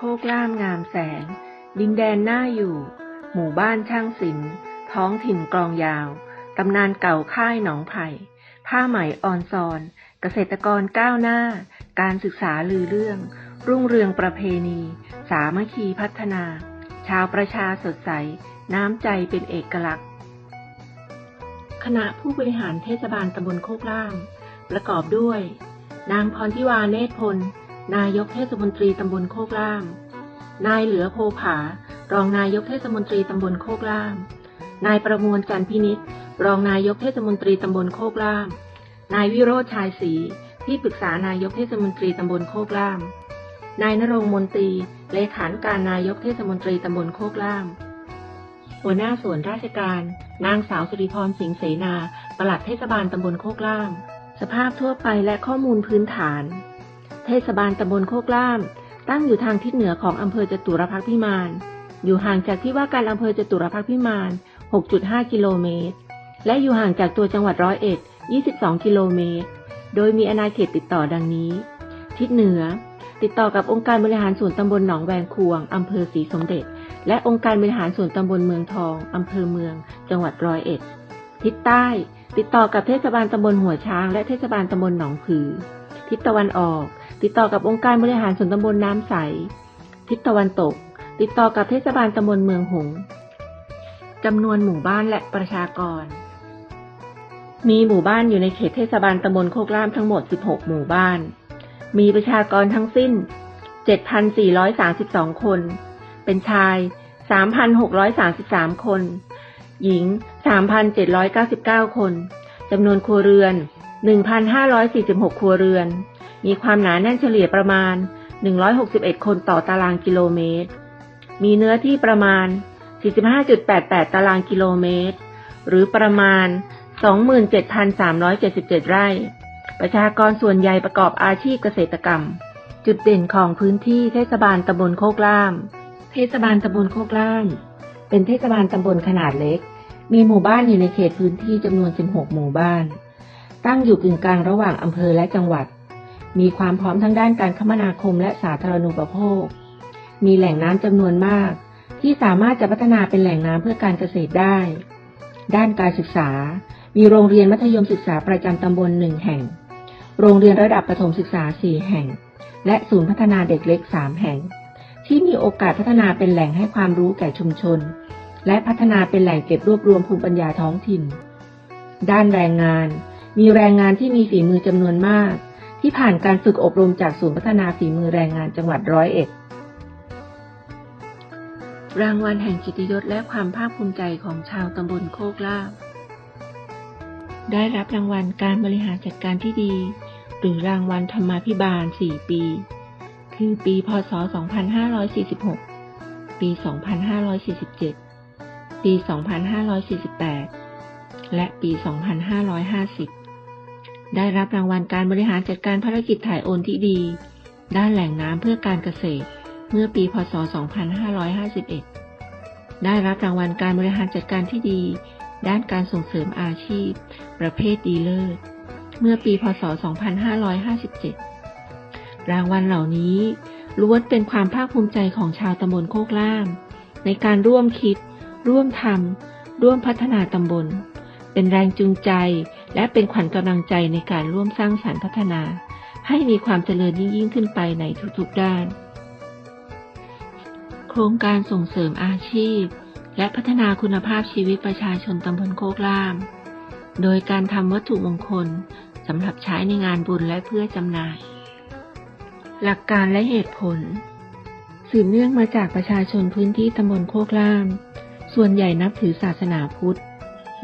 โคกล่ามงามแสง ดินแดนน่าอยู่ หมู่บ้านช่างศิลป์ท้องถิ่นกลองยาว ตำนานเก่าค่ายหนองไผ่ ผ้าไหมออนซอน เกษตรกรก้าวหน้า การศึกษาลือเรื่อง รุ่งเรืองประเพณี สามัคคีพัฒนา ชาวประชาสดใส น้ำใจเป็นเอกลักษณ์ คณะผู้บริหารเทศบาลตำบลโคกล่าม ประกอบด้วย นางพรทิวาเนตรพล นายกเทศมนตรีตำบลโคกล่าม นายเหลือโพผา รองนายกเทศมนตรีตำบลโคกล่าม นายประมวลจันทร์พินิษรองนายกเทศมนตรีตำบลโคกล่าม นายวิโรธชายศรีที่ปรึกษานายกเทศมนตรีตำบลโคกล่าม นายนรงมนตรี เลขานุการนายกเทศมนตรีตำบลโคกล่าม หัวหน้าส่วนราชการ นางสาวสิริพรสิงห์เสนา ปลัดเทศบาลตำบลโคกล่าม สภาพทั่วไปและข้อมูลพื้นฐาน เทศบาลตำบลโคกล่าม ตั้งอยู่ทางทิศเหนือของอำเภอจตุรพักษ์พิมานอยู่ห่างจากที่ว่าการอำเภอจตุรพักษ์พิมาน 6.5 กิโลเมตร และอยู่ห่างจากตัวจังหวัดร้อยเอ็ด 22 กิโลเมตร โดยมีอาณาเขตติดต่อดังนี้ ทิศเหนือ ติดต่อกับองค์การบริหารส่วนตำบลหนองแวงควงอำเภอศรีสมเด็จ และองค์การบริหารส่วนตำบลเมืองทองอำเภอเมือง จังหวัดร้อยเอ็ด ทิศใต้ ติดต่อกับเทศบาลตำบลหัวช้าง และเทศบาลตำบลหนองผือ ทิศตะวันออก ติดต่อกับองค์การบริหารส่วนตำบลน้ำใส ทิศตะวันตก ติดต่อกับเทศบาลตำบลเมืองหงจำนวนหมู่บ้านและประชากร มีหมู่บ้านอยู่ในเขตเทศบาลตำบลโคกล่ามทั้งหมด 16 หมู่บ้าน มีประชากรทั้งสิ้น 7,432 คน เป็นชาย 3,633 คน หญิง 3,799 คน จำนวนครัวเรือน 1,546 ครัวเรือน มีความหนาแน่นเฉลี่ยประมาณ 161 คนต่อตารางกิโลเมตร มีเนื้อที่ประมาณ 45.88 ตารางกิโลเมตร หรือประมาณ 27,377 ไร่ ประชากรส่วนใหญ่ประกอบอาชีพเกษตรกรรม จุดเด่นของพื้นที่เทศบาลตำบลโคกล่าม เทศบาลตำบลโคกล่าม เป็นเทศบาลตำบลขนาดเล็ก มีหมู่บ้านอยู่ในเขตพื้นที่จำนวน 16 หมู่บ้าน ตั้งอยู่กึ่งกลางระหว่างอำเภอและจังหวัด มีความพร้อมทั้งด้านการคมนาคมและสาธารณูปโภค มีแหล่งน้ำจำนวนมาก ที่สามารถจะพัฒนาเป็นแหล่งน้ำเพื่อการเกษตรได้ ด้านการศึกษา มีโรงเรียนมัธยมศึกษาประจำตำบลหนึ่งแห่ง โรงเรียนระดับประถมศึกษาสี่แห่ง และศูนย์พัฒนาเด็กเล็กสามแห่ง ที่มีโอกาสพัฒนาเป็นแหล่งให้ความรู้แก่ชุมชน และพัฒนาเป็นแหล่งเก็บรวบรวมภูมิปัญญาท้องถิ่น ด้านแรงงาน มีแรงงานที่มีฝีมือจำนวนมาก ที่ผ่านการฝึกอบรมจากศูนย์พัฒนาฝีมือแรงงานจังหวัดร้อยเอ็ด รางวัลแห่งกิติยศและความภาคภูมิใจของชาวตำบลโคกล่ามได้รับรางวัลการบริหารจัดการที่ดี หรือรางวัลธรรมาภิบาล 4 ปี คือปี พศ 2546 ปี 2547 ปี 2548 และปี 2550 ได้รับรางวัลการบริหารจัดการภารกิจถ่ายโอนที่ดี ด้านแหล่งน้ำเพื่อการเกษตร เมื่อปีพศ 2551 ได้รับรางวัลการบริหารจัดการที่ดี ด้านการส่งเสริมอาชีพ ประเภทดีเลิศเมื่อปีพศ 2557 รางวัลเหล่านี้ล้วนเป็นความภาคภูมิใจของชาวตำบลโคกล่าม ในการร่วมคิด ร่วมทำร่วมพัฒนาตำบล เป็นแรงจูงใจ และเป็นขวัญกำลังใจในการร่วมสร้างสรรค์พัฒนา ให้มีความเจริญยิ่งยิ่งขึ้นไปในทุกๆด้าน โครงการส่งเสริมอาชีพ และพัฒนาคุณภาพชีวิตประชาชนตำบลโคกล่าม โดยการทำวัตถุมงคลสำหรับใช้ในงานบุญและเพื่อจำหน่าย หลักการและเหตุผล สืบเนื่องมาจากประชาชนพื้นที่ตำบลโคกล่าม ส่วนใหญ่นับถือศาสนาพุทธ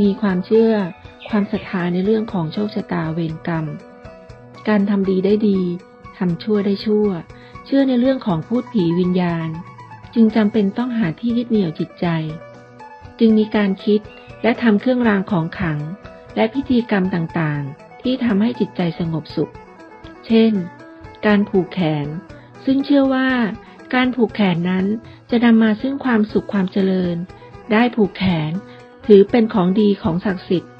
มีความเชื่อ ความศรัทธาในเรื่องของโชคชะตาเวรกรรม การทำดีได้ดีทำชั่วได้ชั่ว เชื่อในเรื่องของพูดผีวิญญาณ จึงจำเป็นต้องหาที่ยึดเหนี่ยวจิตใจ จึงมีการคิดและทำเครื่องรางของขลัง และพิธีกรรมต่างๆ ที่ทำให้จิตใจสงบสุข เช่น การผูกแขน ซึ่งเชื่อว่า การผูกแขนนั้นจะนำมาซึ่งความสุขความเจริญ ได้ผูกแขน ถือเป็นของดีของศักดิ์สิทธิ์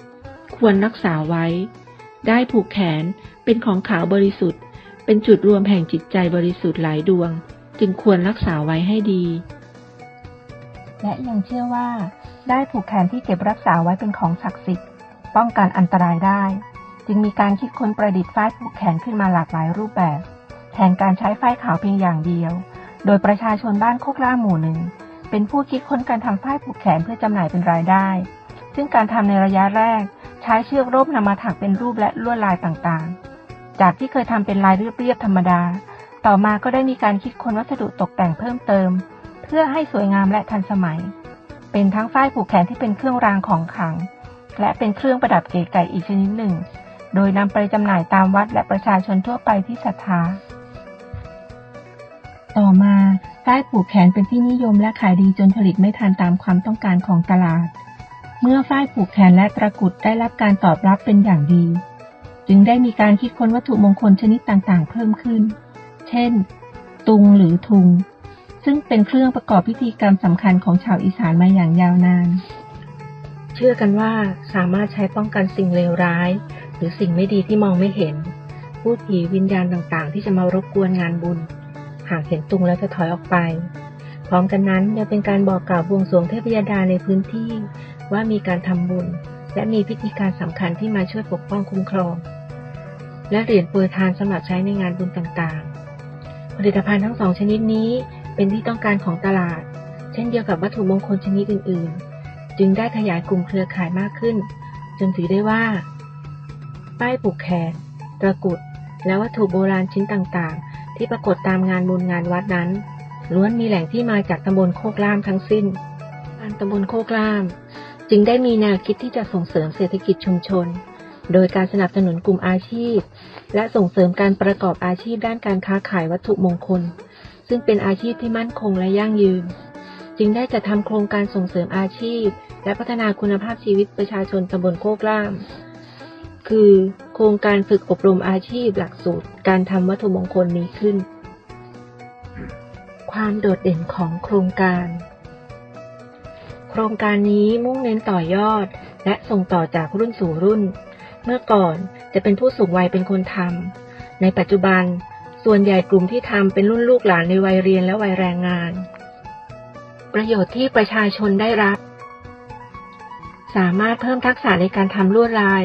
ควรรักษาไว้ ได้ผูกแขนเป็นของขาวบริสุทธิ์ เป็นจุดรวมแห่งจิตใจบริสุทธิ์หลายดวง จึงควรรักษาไว้ให้ดี และยังเชื่อว่า ได้ผูกแขนที่เก็บรักษาไว้เป็นของศักดิ์สิทธิ์ ป้องกันอันตรายได้ จึงมีการคิดค้นประดิษฐ์ฝ้ายผูกแขนขึ้นมาหลากหลายรูปแบบ แทนการใช้ฝ้ายขาวเพียงอย่างเดียว โดยประชาชนบ้านโคกล่าหมู่หนึ่งเป็นผู้คิดค้นการทำฝ้ายผูกแขนเพื่อจำหน่ายเป็นรายได้ ซึ่งการทำในระยะแรก ใช้เชือกร่มนำมาถักเป็นรูปและลวดลายต่างๆ จากที่เคยทำเป็นลายเรียบๆธรรมดา ต่อมาก็ได้มีการคิดค้นวัสดุตกแต่งเพิ่มเติม เพื่อให้สวยงามและทันสมัย เป็นทั้งฝ้ายผูกแขนที่เป็นเครื่องรางของขลัง และเป็นเครื่องประดับเก๋ไก่อีกชนิดหนึ่ง โดยนำไปจำหน่ายตามวัดและประชาชนทั่วไปที่ศรัทธา ต่อมาฝ้ายผูกแขนเป็นที่นิยมและขายดีจนผลิตไม่ทันตามความต้องการของตลาด เมื่อฝ้ายผูกแขนและตะกุดได้รับการตอบรับเป็นอย่างดี จึงได้มีการคิดค้นวัตถุมงคลชนิดต่างๆ เพิ่มขึ้น เช่น ตุงหรือทุง ซึ่งเป็นเครื่องประกอบพิธีกรรมสำคัญของชาวอีสานมาอย่างยาวนาน เชื่อกันว่าสามารถใช้ป้องกันสิ่งเลวร้าย หรือสิ่งไม่ดีที่มองไม่เห็น พูดผีวิญญาณต่างๆ ที่จะมารบกวนงานบุญ หากเห็นตุงแล้วจะถอยออกไป พร้อมกันนั้นยังเป็นการบอกกล่าวบวงสรวงเทพยดาในพื้นที่ ว่ามีการทำบุญ และมีพิธีการสำคัญที่มาช่วยปกป้องคุ้มครอง และเหรียญโปรยทานสำหรับใช้ในงานบุญต่างๆ ผลิตภัณฑ์ทั้งสองชนิดนี้เป็นที่ต้องการของตลาด เช่นเดียวกับวัตถุมงคลชนิดอื่น ๆ จึงได้ขยายกลุ่มเครือข่ายมากขึ้น จนถือได้ว่า ป้ายผูกแขนตะกุด และวัตถุโบราณชิ้นต่างๆ ที่ปรากฏตามงานบุญงานวัดนั้นล้วนมีแหล่งที่มาจากตำบลโคกล่ามทั้งสิ้น การตำบลโคกล่าม จึงได้มีแนวคิดที่จะส่งเสริมเศรษฐกิจชุมชน โดยการสนับสนุนกลุ่มอาชีพ และส่งเสริมการประกอบอาชีพด้านการค้าขายวัตถุมงคล ซึ่งเป็นอาชีพที่มั่นคงและยั่งยืน จึงได้จัดทำโครงการส่งเสริมอาชีพ และพัฒนาคุณภาพชีวิตประชาชนตำบลโคกล่าม คือ โครงการฝึกอบรมอาชีพหลักสูตร การทำวัตถุมงคลนี้ขึ้น ความโดดเด่นของโครงการ โครงการนี้มุ่งเน้นต่อยอด และส่งต่อจากรุ่นสู่รุ่น เมื่อก่อนจะเป็นผู้สูงวัยเป็นคนทำ ในปัจจุบัน ส่วนใหญ่กลุ่มที่ทำเป็นรุ่นลูกหลานในวัยเรียนและวัยแรงงาน ประโยชน์ที่ประชาชนได้รับ สามารถเพิ่มทักษะในการทำลวดลาย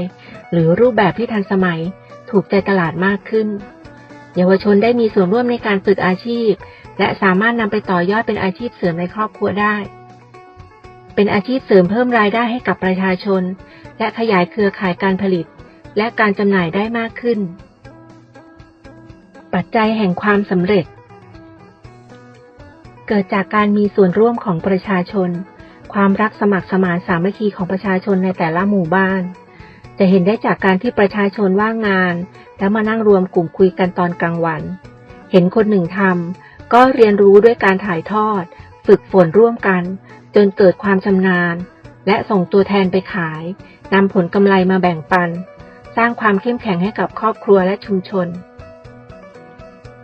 หรือรูปแบบที่ทันสมัย ถูกใจตลาดมากขึ้น เยาวชนได้มีส่วนร่วมในการฝึกอาชีพ และสามารถนำไปต่อยอดเป็นอาชีพเสริมในครอบครัวได้ เป็นอาชีพเสริมเพิ่มรายได้ให้กับประชาชน และขยายเครือข่ายการผลิต และการจำหน่ายได้มากขึ้น ปัจจัยแห่งความสำเร็จ เกิดจากการมีส่วนร่วมของประชาชน ความรักสมัครสมานสามัคคีของประชาชนในแต่ละหมู่บ้าน จะเห็นได้จากการที่ประชาชนว่างงาน แล้วมานั่งรวมกลุ่มคุยกันตอนกลางวัน เห็นคนหนึ่งทำก็เรียนรู้ด้วยการถ่ายทอด ฝึกฝนร่วมกันจนเกิดความชำนาญ และส่งตัวแทนไปขายนำผลกำไรมาแบ่งปัน สร้างความเข้มแข็งให้กับครอบครัวและชุมชน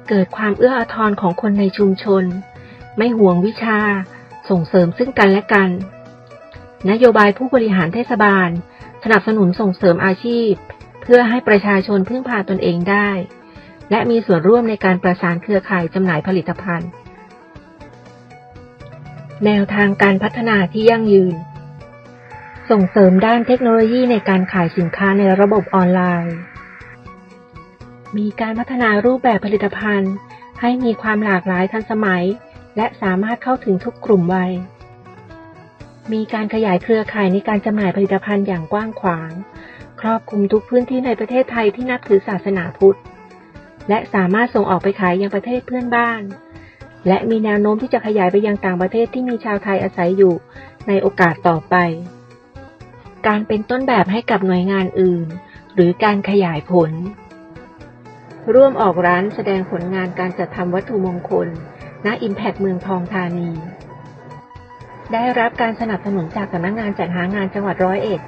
เกิดความเอื้ออาทรของคนในชุมชน ไม่ห่วงวิชา ส่งเสริมซึ่งกันและกัน นโยบายผู้บริหารเทศบาล สนับสนุนส่งเสริมอาชีพ เพื่อให้ประชาชนพึ่งพาตนเองได้ และมีส่วนร่วมในการประสานเครือข่ายจำหน่ายผลิตภัณฑ์ แนวทางการพัฒนาที่ยั่งยืน ส่งเสริมด้านเทคโนโลยีในการขายสินค้าในระบบออนไลน์ มีการพัฒนารูปแบบผลิตภัณฑ์ ให้มีความหลากหลายทันสมัย และสามารถเข้าถึงทุกกลุ่มวัย มีการขยายเครือข่ายในการจำหน่ายผลิตภัณฑ์อย่างกว้างขวาง ครอบคลุมทุกพื้นที่ในประเทศไทยที่นับถือศาสนาพุทธ และสามารถส่งออกไปขายยังประเทศเพื่อนบ้าน และมีแนวโน้มที่จะขยายไปยังต่างประเทศที่มีชาวไทยอาศัยอยู่ในโอกาสต่อไป การเป็นต้นแบบให้กับหน่วยงานอื่น หรือการขยายผล ร่วมออกร้านแสดงผลงานการจัดทำวัตถุมงคล ณ Impact เมืองทองธานี ได้รับการสนับสนุนจากสำนักงานจัดหางานจังหวัดร้อยเอ็ด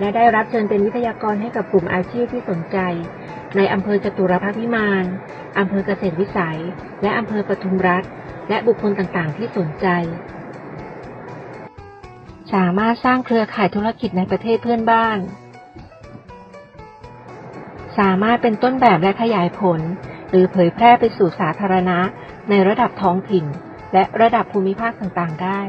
และได้รับเชิญเป็นวิทยากรให้กับกลุ่มอาชีพที่สนใจ ในอำเภอจตุรพักษ์พิมาน อำเภอเกษตรวิสัย และอำเภอปทุมรัฐ และบุคคลต่างๆ ที่สนใจ สามารถสร้างเครือข่ายธุรกิจในประเทศเพื่อนบ้าน สามารถเป็นต้นแบบและขยายผล หรือเผยแพร่ไปสู่สาธารณะในระดับท้องถิ่น และระดับภูมิภาคต่างๆ ได้